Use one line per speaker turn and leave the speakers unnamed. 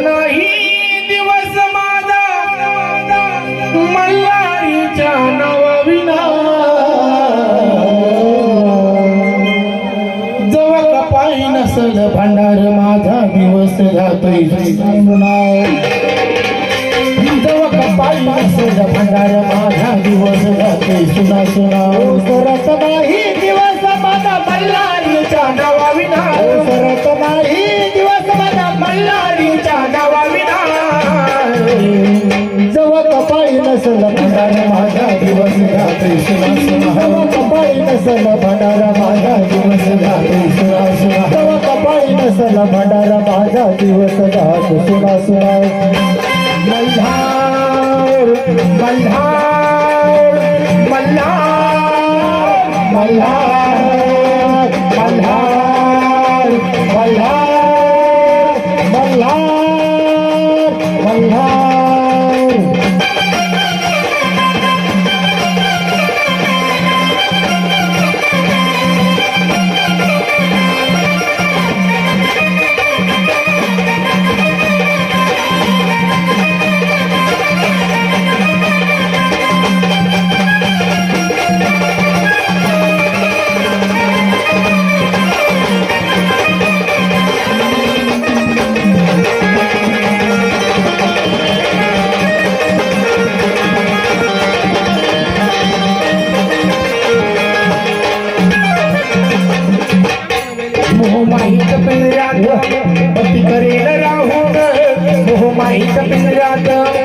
नाही माझा. जवळ पाय नसल भांडार माझा दिवस जातोय. जवळ पाय नसल भांडार माझा दिवस जातोय. सुना सुना नाही. कपाळी नसेल भंडार माझा दिवस रात्री सुना सुना जवळ कपाळी नसेल भंडार माझा दिवस रात्री सुना सुना जवळ कपाळी नसेल भंडार माझा दिवस जातो सुना सुना मल्हार मल्हार मल्हार मल्हार मोह माहीत पिंजऱ्यात. पती करेल राहून मोह माहीत पिंजऱ्यात.